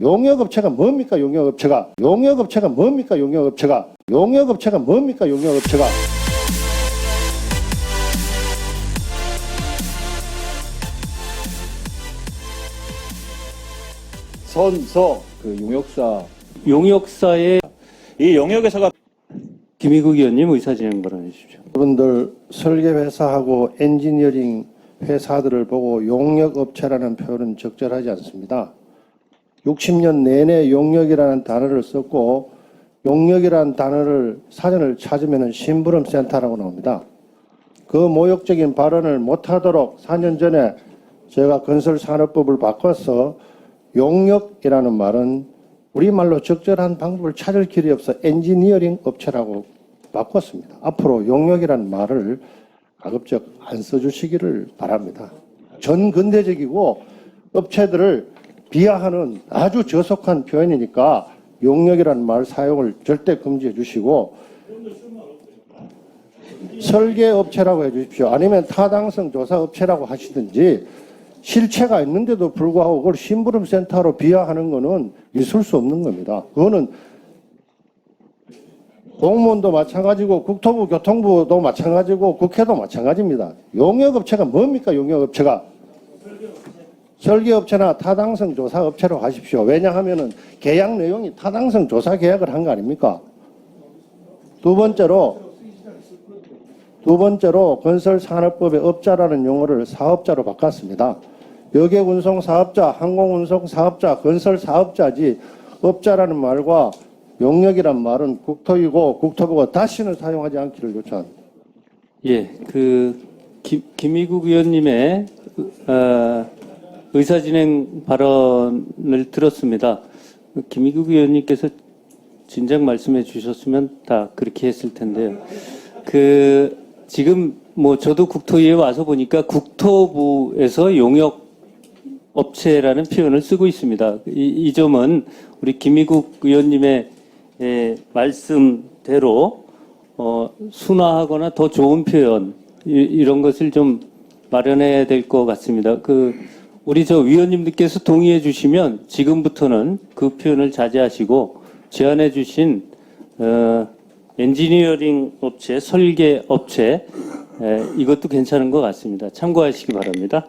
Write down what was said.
용역업체가 뭡니까 용역업체가 용역업체가 뭡니까 용역업체가 용역업체가 뭡니까 용역업체가 선서 그 용역사 용역사의 이 영역에서가 김희국 의원님 의사진행 발언해 주십시오. 여러분들 설계회사하고 엔지니어링 회사들을 보고 용역업체라는 표현은 적절하지 않습니다. 60년 내내 용역이라는 단어를 썼고 용역이라는 단어를 사전을 찾으면 심부름 센터라고 나옵니다. 그 모욕적인 발언을 못하도록 4년 전에 제가 건설산업법을 바꿔서 용역이라는 말은 우리말로 적절한 방법을 찾을 길이 없어 엔지니어링 업체라고 바꿨습니다. 앞으로 용역이라는 말을 가급적 안 써주시기를 바랍니다. 전 근대적이고 업체들을 비하하는 아주 저속한 표현이니까 용역이라는 말 사용을 절대 금지해 주시고 설계업체라고 해 주십시오. 아니면 타당성 조사업체라고 하시든지 실체가 있는데도 불구하고 그걸 심부름센터로 비하하는 거는 있을 수 없는 겁니다. 그거는 공무원도 마찬가지고 국토부 교통부도 마찬가지고 국회도 마찬가지입니다. 용역업체가 뭡니까 용역업체가? 설계업체나 타당성 조사 업체로 하십시오. 왜냐하면은 계약 내용이 타당성 조사 계약을 한 거 아닙니까? 두 번째로 두 번째로 건설산업법의 업자라는 용어를 사업자로 바꿨습니다. 여객운송 사업자, 항공운송 사업자, 건설 사업자지 업자라는 말과 용역이란 말은 국토이고 국토부가 다시는 사용하지 않기를 요청합니다. 예, 그 김, 김희국 의원님의 어, 의사진행 발언을 들었습니다. 김희국 의원님께서 진작 말씀해 주셨으면 다 그렇게 했을 텐데요. 그 지금 뭐 저도 국토위에 와서 보니까 국토부에서 용역 업체라는 표현을 쓰고 있습니다. 이, 이 점은 우리 김희국 의원님의 예, 말씀대로 어, 순화하거나 더 좋은 표현 이, 이런 것을 좀 마련해야 될 것 같습니다. 그 우리 저 위원님들께서 동의해 주시면 지금부터는 그 표현을 자제하시고 제안해 주신 어, 엔지니어링 업체, 설계 업체 에, 이것도 괜찮은 것 같습니다. 참고하시기 바랍니다.